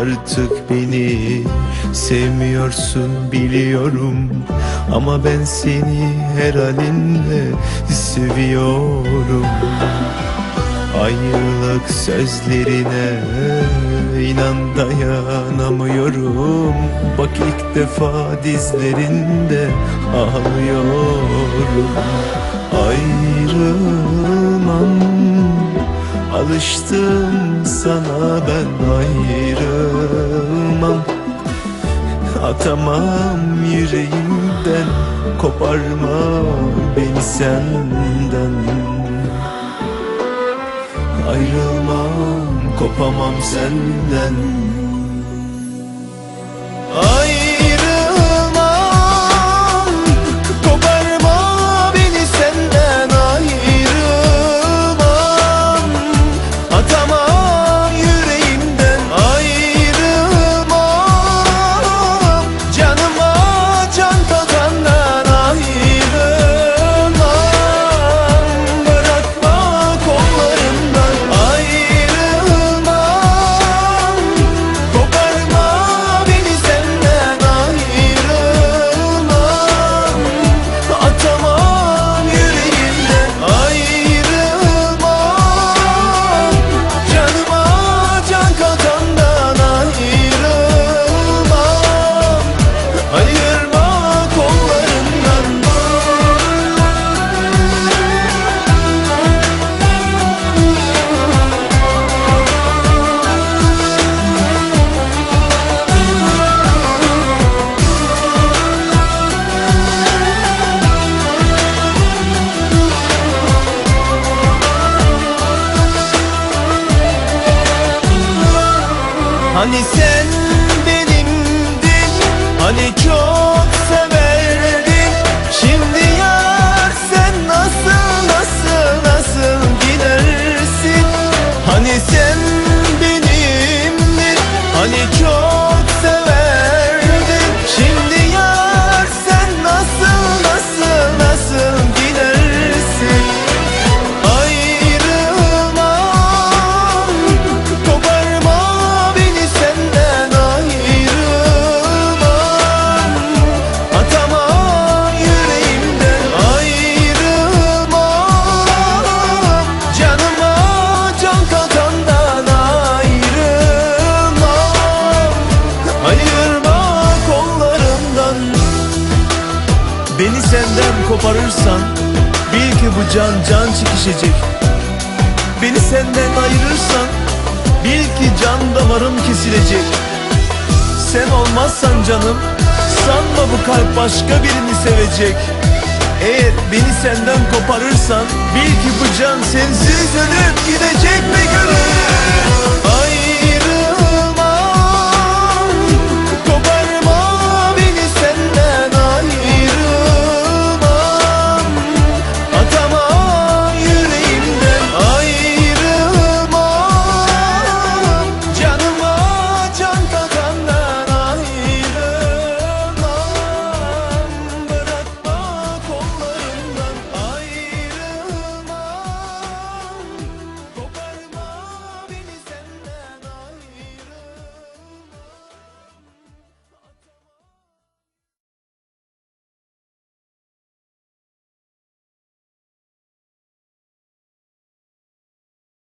artık beni. Sevmiyorsun biliyorum. Ama ben seni her halinle seviyorum. Ayrılık sözlerine inan dayanamıyorum. Bak ilk defa dizlerinde ağlıyorum. Ayrılmam Alıştım sana ben ayrılmam. Atamam yüreğimden Koparma beni senden. Ayrılmam, kopamam senden Hani sen benimdin Hani çok Beni senden koparırsan Bil ki bu can can çekişecek. Beni senden ayırırsan Bil ki can damarım kesilecek. Sen olmazsan canım Sanma bu kalp başka birini sevecek. Eğer beni senden koparırsan Bil ki bu can sensiz ölüp gidecek mi gönül